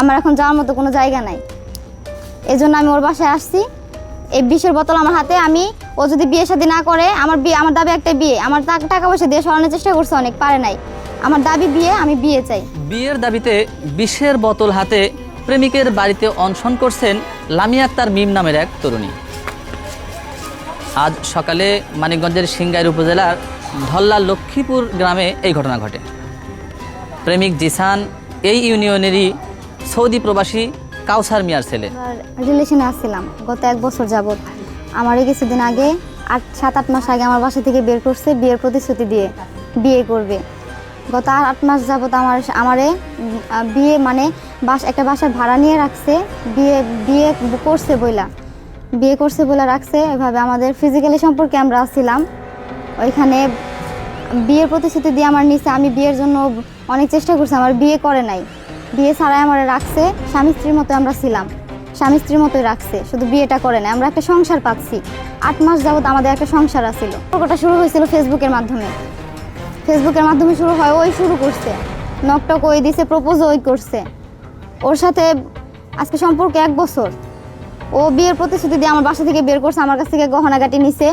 আমার এখন যাওয়ার মতো কোনো জায়গা নাই। এই জন্য আমি ওর বাসায় আসছি। এই বিষের বোতল আমার হাতে, আমি, ও যদি বিয়ে শাদী না করে, আমার বিয়ে, আমার দাবি একটা বিয়ে। আমার টাকা পয়সা দিয়ে সরানোর চেষ্টা করছে অনেক, পারে নাই। আমার দাবি বিয়ে, আমি বিয়ে চাই। বিয়ের দাবিতে বিষের বোতল হাতে প্রেমিকের বাড়িতে অনশন করছেন লামিয়া আক্তার মিম নামের এক তরুণী। আজ সকালে মানিকগঞ্জের সিংগাইর উপজেলার ধল্লা লক্ষ্মীপুর গ্রামে এই ঘটনা ঘটে। প্রেমিক জিসান এই ইউনিয়নেরই সৌদি প্রবাসী কাউসার মিয়ার ছেলে। রিলেশনে আসছিলাম, গত এক বছর যাবত আমারই কিছুদিন আগে আট, সাত, আট মাস আগে আমার বাসা থেকে বের করছে, বিয়ের প্রতিশ্রুতি দিয়ে বিয়ে করবে। গত আট মাস যাবত আমার, আমারে বিয়ে মানে বাস, একটা বাসায় ভাড়া নিয়ে রাখছে, বিয়ে বিয়ে করছে বইলা। বিয়ে করছে বলে রাখছে, এভাবে আমাদের ফিজিক্যালি সম্পর্কে আমরা আসছিলাম। ওইখানে বিয়ের প্রতিশ্রুতি দিয়ে আমার নিচে, আমি বিয়ের জন্য অনেক চেষ্টা করছি, আমার বিয়ে করে নাই। বিয়ে ছাড়াই আমার রাখছে, স্বামী স্ত্রীর মতো আমরা ছিলাম। স্বামী স্ত্রীর মতোই রাখছে, শুধু বিয়েটা করে না আমরা একটা সংসার পাচ্ছি। আট মাস যাবত আমাদের একটা সংসার আছিল। সম্পর্কটা শুরু হয়েছিল ফেসবুকের মাধ্যমে। ফেসবুকের মাধ্যমে শুরু হয়, ওই শুরু করছে। নকটক ওই দিছে, প্রপোজ ওই করছে। ওর সাথে আজকে সম্পর্কে এক বছর। ও বিয়ের প্রতিশ্রুতি দিয়ে আমার বাসা থেকে বের করছে, আমার কাছ থেকে গহনাগাটি নিছে।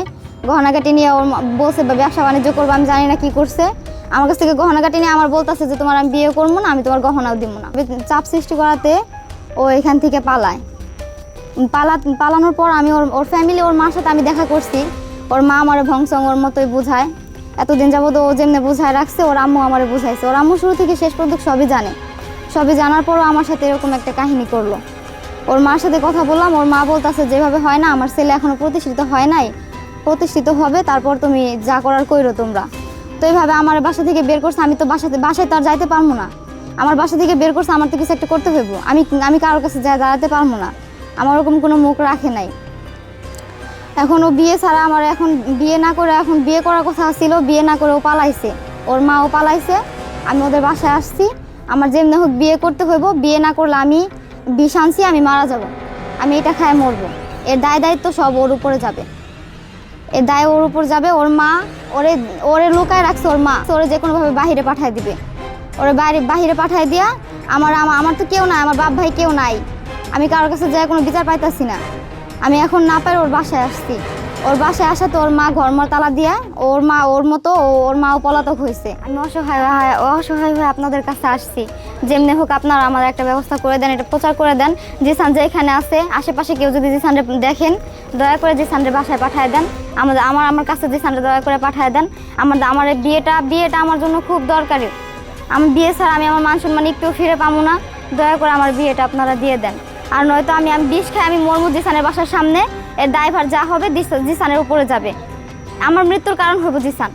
গহনাগাটি নিয়ে ওর বলছে ব্যবসা বাণিজ্য করব, আমি জানি না কি করছে। আমার কাছ থেকে গহনাগাটি নিয়ে আমার বলতেছে যে, তোমার আমি বিয়ে করব না, আমি তোমার গহনাও দিব না। চাপ সৃষ্টি করাতে ও এখান থেকে পালায়। পালা, পালানোর পর আমি ওর ওর ফ্যামিলি ওর মার সাথে আমি দেখা করছি। ওর মা আমার ভংসং ওর মতোই বুঝায়। এতদিন যাবত ও যেমনি বোঝায় রাখছে, ওর আম্মু আমারে বুঝাইছে। ওর আম্মু শুরু থেকে শেষ পর্যন্ত সবই জানে। সবই জানার পরও আমার সাথে এরকম একটা কাহিনী করল। ওর মার সাথে কথা বললাম, ওর মা বলতেছে, যেভাবে হয় না, আমার ছেলে এখনও প্রতিষ্ঠিত হয় নাই। প্রতিষ্ঠিত হবে, তারপর তুমি যা করার কইরো তোমরা। তো এইভাবে আমার বাসা থেকে বের করছে, আমি তো বাসাতে, বাসায় তো আর যাইতে পারব না। আমার বাসা থেকে বের করছে, আমার তো কিছু একটা করতে হইব। আমি আমি কারোর কাছে যা, দাঁড়াতে পারব না। আমার ওরকম কোনো মুখ রাখে নাই। এখন ও বিয়ে ছাড়া আমার এখন বিয়ে না করে, এখন বিয়ে করার কথা ছিল, বিয়ে না করে ও পালাইছে। ওর মা ও পালাইছে, আমি ওদের বাসায় আসছি। আমার যেমনি হোক বিয়ে করতে হইব, বিয়ে না করলে আমি বিষ আনছি, আমি মারা যাব। আমি এটা খায় মরবো। এর দায় দায়িত্ব সব ওর উপরে যাবে। এর দায় ওর উপর যাবে, ওর মা ওরে ওরে লুকায় রাখছে ওর মা। ওরে যে কোনোভাবে বাহিরে পাঠায় দিবে। ওরে বাইরে, বাহিরে পাঠায় দিয়া আমার আমার তো কেউ নাই, আমার বাপ ভাই কেউ নাই। আমি কারোর কাছে যাই কোনো বিচার পাইতাছি না। আমি এখন না পাই ওর বাসায় আসছি। ওর বাসায় আসাতে ওর মা ঘরমর তালা দিয়া, ওর মা ওর মতো ওর মাও পলাতক হয়েছে আমি অসহায় হয়ে- অসহায় হয়ে আপনাদের কাছে আসছি। যেমনি হোক আপনারা আমার একটা ব্যবস্থা করে দেন, এটা প্রচার করে দেন। যে জিসান যেখানে আছে, আশেপাশে কেউ যদি জিসানরে দেখেন, দয়া করে জিসানরে বাসায় পাঠিয়ে দেন। আমাদের, আমার আমার কাছে জিসানরে দয়া করে পাঠিয়ে দেন। আমার আমার বিয়েটা বিয়েটা আমার জন্য খুব দরকারি। আমি বিয়ে ছাড়া আমি আমার মান সম্মান একটু ফিরে পাবো না। দয়া করে আমার বিয়েটা আপনারা দিয়ে দেন। আর নয়তো আমি আমি বিষ খাই, আমি মরমু জিসানের বাসার সামনে। এর ড্রাইভার যা হবে জিসানের উপরে যাবে। আমার মৃত্যুর কারণ হব জিসান।